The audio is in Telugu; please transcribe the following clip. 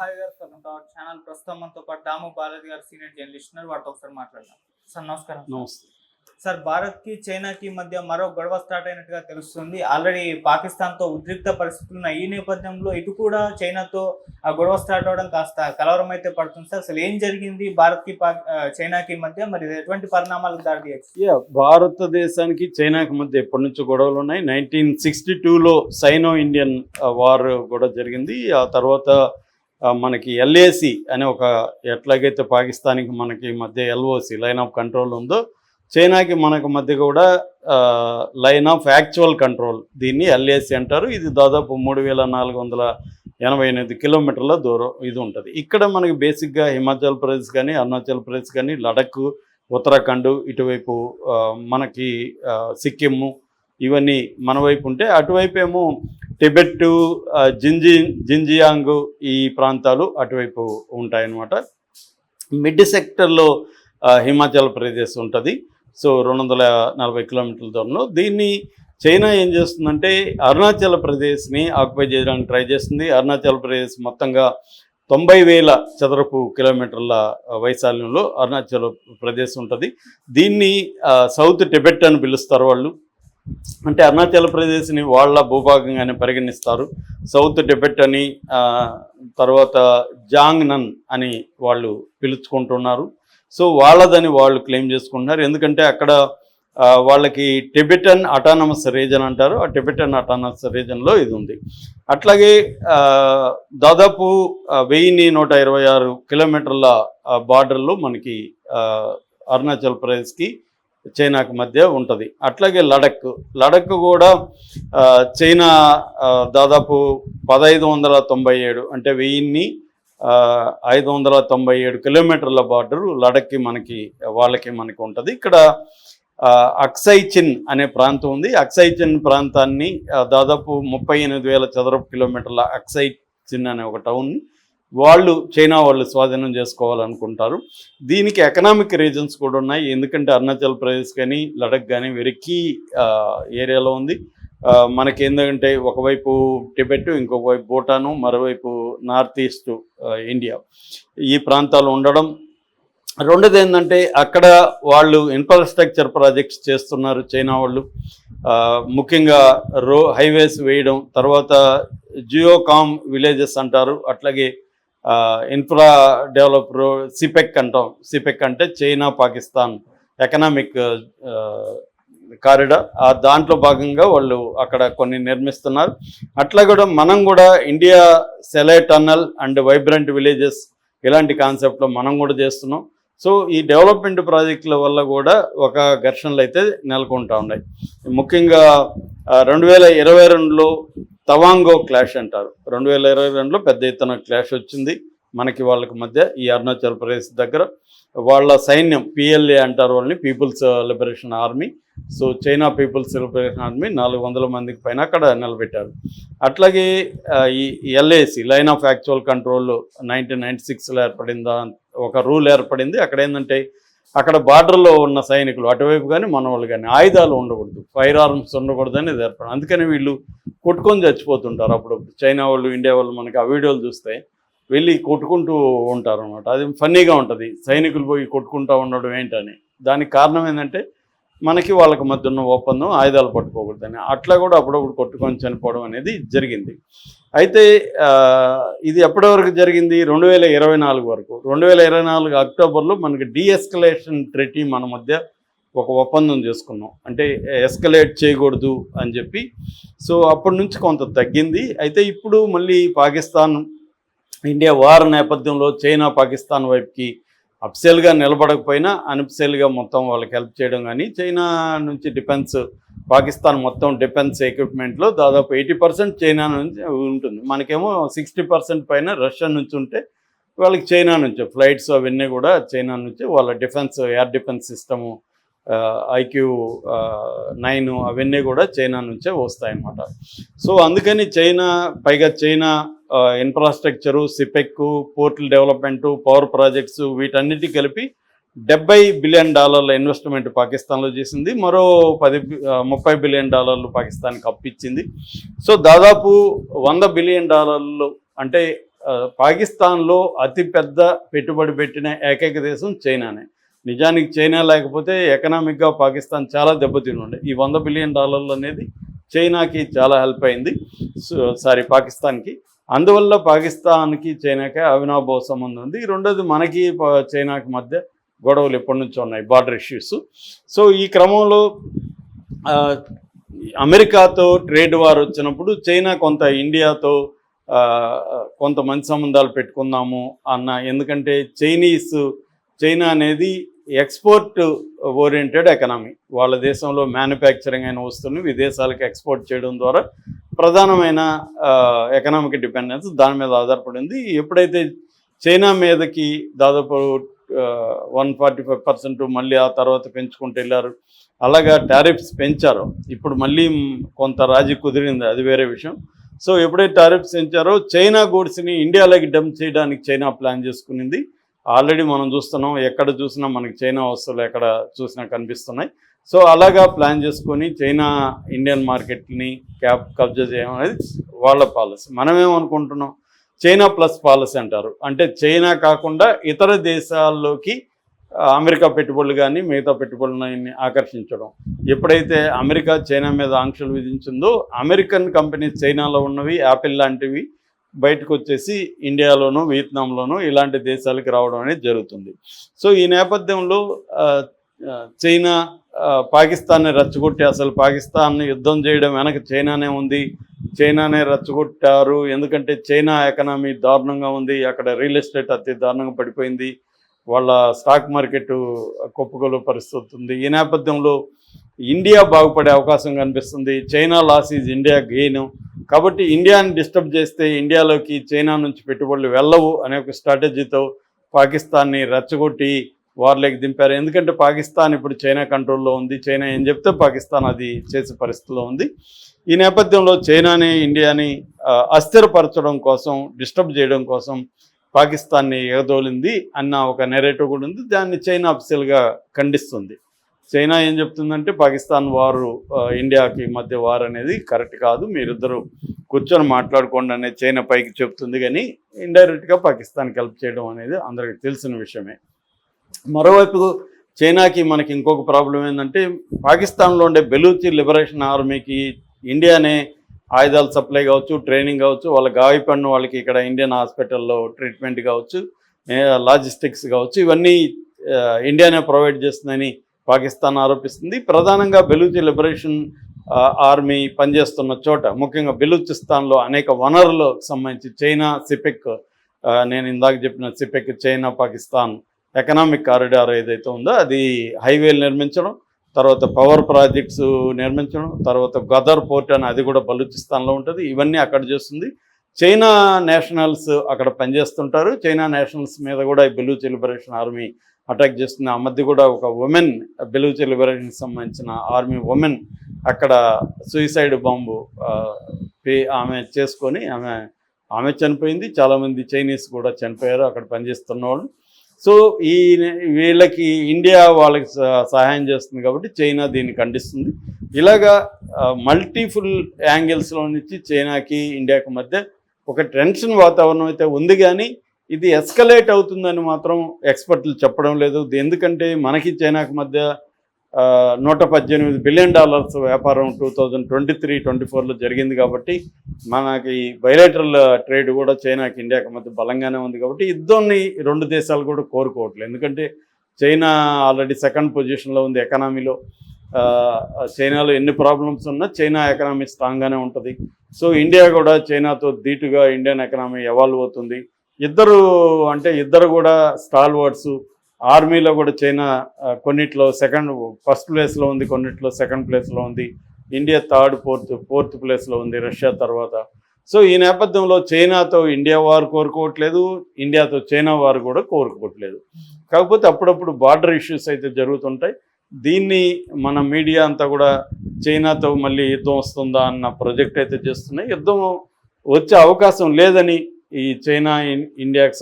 హాయ్ గారు అవర్ ఛానల్ ప్రస్తుతం మనతో పాటు దాము బాలాజీ గారు సీనియర్ జర్నలిస్ట్ ఉన్నారు. వాటితో ఒకసారి మాట్లాడదాం. సార్ నమస్కారం నమస్తే. సార్ భారత్కి చైనాకి మధ్య మరో గొడవ స్టార్ట్ అయినట్టుగా తెలుస్తుంది. ఆల్రెడీ పాకిస్తాన్తో ఉద్రిక్త పరిస్థితులు ఉన్నాయి. ఈ నేపథ్యంలో ఇటు కూడా చైనాతో ఆ గొడవ స్టార్ట్ అవడం కాస్త కలవరం అయితే పడుతుంది సార్. అసలు ఏం జరిగింది? భారత్కి పాక్- ఆ, చైనాకి మధ్య మరి ఎటువంటి పరిణామాలకు యా భారతదేశానికి చైనాకి మధ్య ఎప్పటి నుంచో గొడవలు ఉన్నాయి. నైన్టీన్ సిక్స్టీ టూలో సైనో ఇండియన్ వార్ కూడా జరిగింది. ఆ తర్వాత మనకి ఎల్ఏసి అనే ఒక ఎట్లాగైతే పాకిస్తాన్కి మనకి మధ్య ఎల్ఓసి లైన్ ఆఫ్ కంట్రోల్ ఉందో చైనాకి మనకు మధ్య కూడా లైన్ ఆఫ్ యాక్చువల్ కంట్రోల్ దీన్ని ఎల్ఏసి అంటారు. ఇది దాదాపు మూడు వేల నాలుగు వందల ఎనభై ఎనిమిది కిలోమీటర్ల దూరం ఇది ఉంటుంది. ఇక్కడ మనకి బేసిక్గా హిమాచల్ ప్రదేశ్ కానీ అరుణాచల్ ప్రదేశ్ కానీ లడక్ ఉత్తరాఖండ్ ఇటువైపు మనకి సిక్కిము ఇవన్నీ మన వైపు ఉంటే అటువైపు ఏమో టిబెట్ జింజి జింజియాంగ్ ఈ ప్రాంతాలు అటువైపు ఉంటాయన్నమాట. మిడ్ సెక్టర్లో హిమాచల్ ప్రదేశ్ ఉంటుంది. సో రెండు వందల నలభై కిలోమీటర్ల దూరంలో. దీన్ని చైనా ఏం చేస్తుందంటే అరుణాచల్ ప్రదేశ్ని ఆక్యుపై చేయడానికి ట్రై చేస్తుంది. అరుణాచల్ ప్రదేశ్ మొత్తంగా తొంభై వేల చదరపు కిలోమీటర్ల వైశాల్యంలో అరుణాచల్ ప్రదేశ్ ఉంటుంది. దీన్ని సౌత్ టిబెట్ అని పిలుస్తారు వాళ్ళు. అంటే అరుణాచల్ ప్రదేశ్ని వాళ్ళ భూభాగంగానే పరిగణిస్తారు. సౌత్ టిబెట్ అని తర్వాత జాంగ్నన్ అని వాళ్ళు పిలుచుకుంటున్నారు. సో వాళ్ళదని వాళ్ళు క్లెయిమ్ చేసుకుంటున్నారు. ఎందుకంటే అక్కడ వాళ్ళకి టిబెటన్ అటానమస్ రీజన్ అంటారు. ఆ టిబెటన్ అటానమస్ రీజన్లో ఇది ఉంది. అట్లాగే దాదాపు వెయ్యిన్ని నూట ఇరవై ఆరు కిలోమీటర్ల బార్డర్లో మనకి అరుణాచల్ ప్రదేశ్కి చైనాకు మధ్య ఉంటుంది. అట్లాగే లడక్. లడక్ కూడా చైనా దాదాపు పదహైదు వందల తొంభై ఏడు అంటే వెయ్యిన్ని ఐదు వందల తొంభై ఏడు కిలోమీటర్ల బార్డరు లడక్కి మనకి వాళ్ళకి మనకి ఉంటుంది. ఇక్కడ అక్సైచిన్ అనే ప్రాంతం ఉంది. అక్సైచిన్ ప్రాంతాన్ని దాదాపు ముప్పై ఎనిమిది వేల చదరపు కిలోమీటర్ల అక్సైచిన్ అనే ఒక టౌన్ని వాళ్ళు చైనా వాళ్ళు స్వాధీనం చేసుకోవాలనుకుంటారు. దీనికి ఎకనామిక్ రీజన్స్ కూడా ఉన్నాయి. ఎందుకంటే అరుణాచల్ ప్రదేశ్ కానీ లడక్ కానీ వెరీ కీ ఏరియాలో ఉంది. మనకి ఏంటంటే ఒకవైపు టిబెట్ ఇంకొక వైపు భూటాను మరోవైపు నార్త్ ఈస్ట్ ఇండియా. ఈ ప్రాంతాలు ఉండడం. రెండోది ఏంటంటే అక్కడ వాళ్ళు ఇన్ఫ్రాస్ట్రక్చర్ ప్రాజెక్ట్స్ చేస్తున్నారు చైనా వాళ్ళు. ముఖ్యంగా రో హైవేస్ వేయడం తర్వాత జియోకామ్ విలేజెస్ అంటారు. అట్లాగే ఇన్ఫ్రా డెవలపర్ సిపెక్ అంటాం. సిపెక్ అంటే చైనా పాకిస్తాన్ ఎకనామిక్ కారిడార్ ఆ దాంట్లో భాగంగా వాళ్ళు అక్కడ కొన్ని నిర్మిస్తున్నారు. అట్లా కూడా మనం కూడా India Sela tunnel and vibrant villages ఇలాంటి కాన్సెప్ట్లో మనం కూడా చేస్తున్నాం. సో ఈ డెవలప్మెంట్ ప్రాజెక్టుల వల్ల కూడా ఒక ఘర్షణలు అయితే నెలకొంటూ ఉన్నాయి. ముఖ్యంగా రెండు వేల ఇరవై రెండులో తవాంగో క్లాష్ అంటారు. రెండు వేల ఇరవై రెండులో పెద్ద ఎత్తున క్లాష్ వచ్చింది. మనకి వాళ్ళకి మధ్య ఈ అరుణాచల్ ప్రదేశ్ దగ్గర వాళ్ళ సైన్యం పిఎల్ఏ అంటారు వాళ్ళని people's liberation army. So China people's liberation army నాలుగు వందల మందికి పైన అక్కడ నిలబెట్టారు. అట్లాగే ఈ LAC line of actual control nineteen ninety సిక్స్లో ఏర్పడిందా ఒక రూల్ ఏర్పడింది. అక్కడ ఏంటంటే అక్కడ బార్డర్లో ఉన్న సైనికులు అటువైపు కానీ మన వాళ్ళు కానీ ఆయుధాలు ఉండకూడదు. ఫైర్ ఆర్మ్స్ ఉండకూడదు అనేది ఏర్పడింది. అందుకని వీళ్ళు కొట్టుకొని చచ్చిపోతుంటారు అప్పుడు చైనా వాళ్ళు ఇండియా వాళ్ళు మనకి ఆ వీడియోలు చూస్తే వెళ్ళి కొట్టుకుంటూ ఉంటారు అనమాట అది ఫన్నీగా ఉంటుంది. సైనికులు పోయి కొట్టుకుంటూ ఉండడం ఏంటని. దానికి కారణం ఏంటంటే మనకి వాళ్ళకి మధ్య ఉన్న ఒప్పందం ఆయుధాలు పట్టుకోకూడదని. అట్లా కూడా అప్పుడప్పుడు కొట్టుకొని చనిపోవడం అనేది జరిగింది. అయితే ఇది ఎప్పటి వరకు జరిగింది? రెండు వేల ఇరవై నాలుగు వరకు. రెండు వేల ఇరవై నాలుగు అక్టోబర్లో మనకి డీఎస్కలేషన్ ట్రెటీ మన మధ్య ఒక ఒప్పందం చేసుకున్నాం. అంటే ఎస్కలేట్ చేయకూడదు అని చెప్పి. సో అప్పటి నుంచి కొంత తగ్గింది. అయితే ఇప్పుడు మళ్ళీ పాకిస్తాన్ ఇండియా వార్ నేపథ్యంలో చైనా పాకిస్తాన్ వైపుకి అప్సెల్గా నిలబడకపోయినా అన్అఫ్సెల్గా మొత్తం వాళ్ళకి హెల్ప్ చేయడం కానీ చైనా నుంచి డిఫెన్స్ పాకిస్తాన్ మొత్తం డిఫెన్స్ ఎక్విప్మెంట్లో దాదాపు ఎయిటీ పర్సెంట్ చైనా నుంచి ఉంటుంది. మనకేమో సిక్స్టీ పర్సెంట్ పైన రష్యా నుంచి ఉంటే వాళ్ళకి చైనా నుంచి ఫ్లైట్స్ అవన్నీ కూడా చైనా నుంచి వాళ్ళ defence air defence system HQ nine అవన్నీ కూడా చైనా నుంచే వస్తాయన్నమాట. సో అందుకని చైనా పైగా China infrastructure CPEC portal development power projects వీటన్నిటి కలిపి డెబ్బై బిలియన్ డాలర్ల ఇన్వెస్ట్మెంట్ పాకిస్తాన్లో చేసింది. మరో పది ముప్పై బిలియన్ డాలర్లు పాకిస్తాన్కి అప్పిచ్చింది సో దాదాపు వంద బిలియన్ డాలర్లు అంటే పాకిస్తాన్లో అతిపెద్ద పెట్టుబడి పెట్టిన ఏకైక దేశం చైనానే. నిజానికి చైనా లేకపోతే ఎకనామిక్గా పాకిస్తాన్ చాలా దెబ్బతిని ఉండే ఈ వంద బిలియన్ డాలర్లు అనేది చైనాకి చాలా హెల్ప్ అయింది. సో- సారీ పాకిస్తాన్కి. అందువల్ల పాకిస్తాన్కి చైనాకి అవినాభావ సంబంధం ఉంది రెండోది మనకి చైనాకి మధ్య గొడవలు ఎప్పటి నుంచో ఉన్నాయి బార్డర్ ఇష్యూస్ సో ఈ క్రమంలో అమెరికాతో ట్రేడ్ వార్ వచ్చినప్పుడు చైనా కొంత ఇండియాతో కొంత మంచి సంబంధాలు పెట్టుకుందాము అన్న ఎందుకంటే చైనీస్ చైనా అనేది ఎక్స్పోర్ట్ ఓరియంటెడ్ ఎకనామీ. వాళ్ళ దేశంలో మ్యానుఫ్యాక్చరింగ్ అయిన వస్తువుని విదేశాలకు ఎక్స్పోర్ట్ చేయడం ద్వారా ప్రధానమైన ఎకనామిక్ డిపెండెన్స్ దాని మీద ఆధారపడింది. ఎప్పుడైతే చైనా మీదకి దాదాపు వన్ ఫార్టీ ఫైవ్ పర్సెంట్ మళ్ళీ ఆ తర్వాత పెంచుకుంటూ వెళ్ళారు. అలాగా టారిఫ్స్ పెంచారు. ఇప్పుడు మళ్ళీ కొంత రాజీ కుదిరింది. అది వేరే విషయం. సో ఎప్పుడైతే టారిఫ్స్ పెంచారో చైనా గూడ్స్ని ఇండియాలోకి డంప్ చేయడానికి చైనా ప్లాన్ చేసుకునింది. ఆల్రెడీ మనం చూస్తున్నాం ఎక్కడ చూసినా మనకి చైనా వస్తువులు ఎక్కడ చూసినా కనిపిస్తున్నాయి. సో అలాగా ప్లాన్ చేసుకొని చైనా ఇండియన్ మార్కెట్ని క్యాప్ కబ్జా చేయడం అనేది వాళ్ళ పాలసీ. మనమేమనుకుంటున్నాం చైనా ప్లస్ పాలసీ అంటారు. అంటే చైనా కాకుండా ఇతర దేశాల్లోకి అమెరికా పెట్టుబడులు కానీ మిగతా పెట్టుబడులని ఆకర్షించడం. ఎప్పుడైతే అమెరికా చైనా మీద ఆంక్షలు విధించిందో అమెరికన్ కంపెనీస్ చైనాలో ఉన్నవి యాపిల్ లాంటివి బయటకు వచ్చేసి ఇండియాలోనూ వియత్నాంలోనూ ఇలాంటి దేశాలకు రావడం అనేది జరుగుతుంది. సో ఈ నేపథ్యంలో చైనా పాకిస్తాన్ని రెచ్చగొట్టి అసలు పాకిస్తాన్ని యుద్ధం చేయడం వెనక చైనానే ఉంది. చైనానే రెచ్చగొట్టారు. ఎందుకంటే చైనా ఎకనామీ దారుణంగా ఉంది. అక్కడ రియల్ ఎస్టేట్ అతి దారుణంగా పడిపోయింది. వాళ్ళ స్టాక్ మార్కెట్ కుప్పకొలు పరిస్థితి ఉంది. ఈ నేపథ్యంలో ఇండియా బాగుపడే అవకాశం కనిపిస్తుంది. China loss is India gain. కాబట్టి ఇండియాని డిస్టర్బ్ చేస్తే ఇండియాలోకి చైనా నుంచి పెట్టుబడులు వెళ్ళవు అనే ఒక స్ట్రాటజీతో పాకిస్తాన్ని రెచ్చగొట్టి వార్లోకి దింపారు. ఎందుకంటే పాకిస్తాన్ ఇప్పుడు చైనా కంట్రోల్లో ఉంది. చైనా ఏం చెప్తే పాకిస్తాన్ అది చేసే పరిస్థితిలో ఉంది. ఈ నేపథ్యంలో చైనాని ఇండియాని అస్థిరపరచడం కోసం డిస్టర్బ్ చేయడం కోసం పాకిస్తాన్ని ఎగదోలింది అన్న ఒక నెరేటివ్ కూడా ఉంది. దాన్ని చైనా అఫిషియల్గా ఖండిస్తుంది. చైనా ఏం చెప్తుందంటే పాకిస్తాన్ వారు ఇండియాకి మధ్య వార్ అనేది కరెక్ట్ కాదు. మీరిద్దరూ కూర్చొని మాట్లాడుకోండి అనేది చైనా పైకి చెప్తుంది. కానీ ఇండైరెక్ట్గా పాకిస్తాన్కి హెల్ప్ చేయడం అనేది అందరికీ తెలిసిన విషయమే. మరోవైపు చైనాకి మనకి ఇంకొక ప్రాబ్లం ఏంటంటే పాకిస్తాన్లో ఉండే బెలూచి లిబరేషన్ ఆర్మీకి ఇండియానే ఆయుధాలు సప్లై కావచ్చు ట్రైనింగ్ కావచ్చు వాళ్ళ గాయపడిన వాళ్ళకి ఇక్కడ ఇండియన్ హాస్పిటల్లో ట్రీట్మెంట్ కావచ్చు లాజిస్టిక్స్ కావచ్చు ఇవన్నీ ఇండియానే ప్రొవైడ్ చేస్తుందని పాకిస్తాన్ ఆరోపిస్తుంది. ప్రధానంగా బెలూచి లిబరేషన్ ఆర్మీ పనిచేస్తున్న చోట ముఖ్యంగా బెలూచిస్తాన్లో అనేక వనరులకు సంబంధించి చైనా సిపెక్ నేను ఇందాక చెప్పిన CPEC China Pakistan economic corridor ఏదైతే ఉందో అది హైవేలు నిర్మించడం తర్వాత పవర్ ప్రాజెక్ట్స్ నిర్మించడం తర్వాత గదర్ పోర్ట్ అని అది కూడా బలూచిస్తాన్లో ఉంటుంది. ఇవన్నీ అక్కడ చేస్తుంది. చైనా నేషనల్స్ అక్కడ పనిచేస్తుంటారు. చైనా నేషనల్స్ మీద కూడా ఈ బెలూచి లిబరేషన్ ఆర్మీ అటాక్ చేస్తుంది. ఆ మధ్య కూడా ఒక ఉమెన్ బెలూచి లిబరేషన్కి సంబంధించిన ఆర్మీ ఉమెన్ అక్కడ సూయిసైడ్ బాంబు పే- ఆమె చేసుకొని ఆమె ఆమె చనిపోయింది. చాలామంది చైనీస్ కూడా చనిపోయారు. అక్కడ పనిచేస్తున్న వాళ్ళు. సో ఈ వీళ్ళకి ఇండియా వాళ్ళకి సహాయం చేస్తుంది కాబట్టి చైనా దీన్ని ఖండిస్తుంది. ఇలాగా మల్టీఫుల్ యాంగిల్స్లో నుంచి చైనాకి ఇండియాకి మధ్య ఒక టెన్షన్ వాతావరణం అయితే ఉంది కానీ ఇది ఎస్కలేట్ అవుతుందని మాత్రం ఎక్స్పర్ట్లు చెప్పడం లేదు. ఎందుకంటే మనకి చైనాకి మధ్య నూట పద్దెనిమిది బిలియన్ డాలర్స్ వ్యాపారం two thousand twenty three twenty ఫోర్లో జరిగింది కాబట్టి మనకి బయలేటరల్ ట్రేడ్ కూడా చైనాకి ఇండియాకి మధ్య బలంగానే ఉంది కాబట్టి యుద్ధాన్ని రెండు దేశాలు కూడా కోరుకోవట్లేదు. ఎందుకంటే చైనా ఆల్రెడీ సెకండ్ పొజిషన్లో ఉంది ఎకనామీలో. చైనాలో ఎన్ని ప్రాబ్లమ్స్ ఉన్నా చైనా ఎకనామీ స్ట్రాంగ్గానే ఉంటుంది. సో ఇండియా కూడా చైనాతో ధీటుగా ఇండియన్ ఎకనామీ ఎవాల్వ్ అవుతుంది. ఇద్దరు అంటే ఇద్దరు కూడా స్టాల్ వర్డ్స్ ఆర్మీలో కూడా చైనా కొన్నిట్లో సెకండ్ ఫస్ట్ ప్లేస్లో ఉంది కొన్నిట్లో సెకండ్ ప్లేస్లో ఉంది. ఇండియా థర్డ్ ఫోర్త్ ఫోర్త్ ప్లేస్లో ఉంది రష్యా తర్వాత. సో ఈ నేపథ్యంలో చైనాతో ఇండియా వారు కోరుకోవట్లేదు. ఇండియాతో చైనా వారు కూడా కోరుకోవట్లేదు. కాకపోతే అప్పుడప్పుడు బార్డర్ ఇష్యూస్ అయితే జరుగుతుంటాయి. దీన్ని మన మీడియా అంతా కూడా చైనాతో మళ్ళీ యుద్ధం వస్తుందా అన్న ప్రొజెక్ట్ అయితే చేస్తున్నాయి. యుద్ధం వచ్చే అవకాశం లేదని ఈ చైనా ఇండియాకి